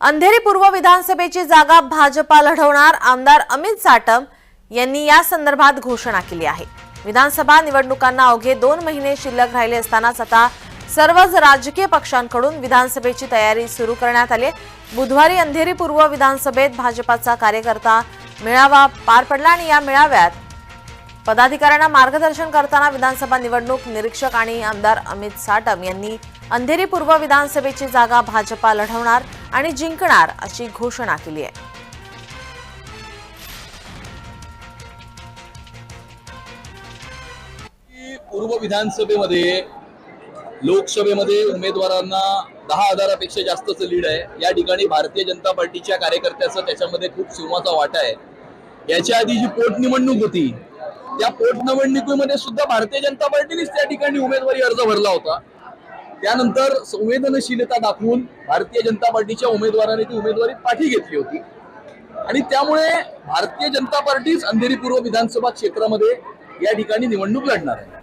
अंधेरी पूर्व विधानसभेची जागा भाजपा लढवणार आमदार अमित साटम यांनी या संदर्भात घोषणा केली आहे. विधानसभा निवडणुकांना अवघे दोन महिने शिल्लक राहिले असतानाच आता सर्वच राजकीय पक्षांकडून विधानसभेची तयारी सुरू करण्यात आली बुधवारी अंधेरी पूर्व विधानसभेत भाजपाचा कार्यकर्ता मेळावा पार पडला आणि या मेळाव्यात पदाधिकाऱ्यांना मार्गदर्शन करताना विधानसभा निवडणूक निरीक्षक आणि आमदार अमित साटम यांनी अंधेरी पूर्व विधानसभेची जागा भाजपा लढवणार आणि जिंकणार अशी घोषणा केली आहे. पूर्व विधानसभेमध्ये लोकसभेमध्ये उमेदवारांना दहा हजारापेक्षा जास्तच लीड आहे. या ठिकाणी भारतीय जनता पार्टीच्या कार्यकर्त्याचं त्याच्यामध्ये खूप सिंहाचा वाटा आहे. याच्या आधी जी पोटनिवडणूक होती त्या पोटनिवडणुकीमध्ये सुद्धा भारतीय जनता पार्टीनेच त्या ठिकाणी उमेदवारी अर्ज भरला होता. त्यानंतर संवेदनशीलता दाखवून भारतीय जनता पार्टीच्या उमेदवाराने ती उमेदवारी पाठी घेतली होती. आणि त्यामुळे भारतीय जनता पार्टीच अंधेरी पूर्व विधानसभा क्षेत्रामध्ये या ठिकाणी निवडणूक लढणार आहे.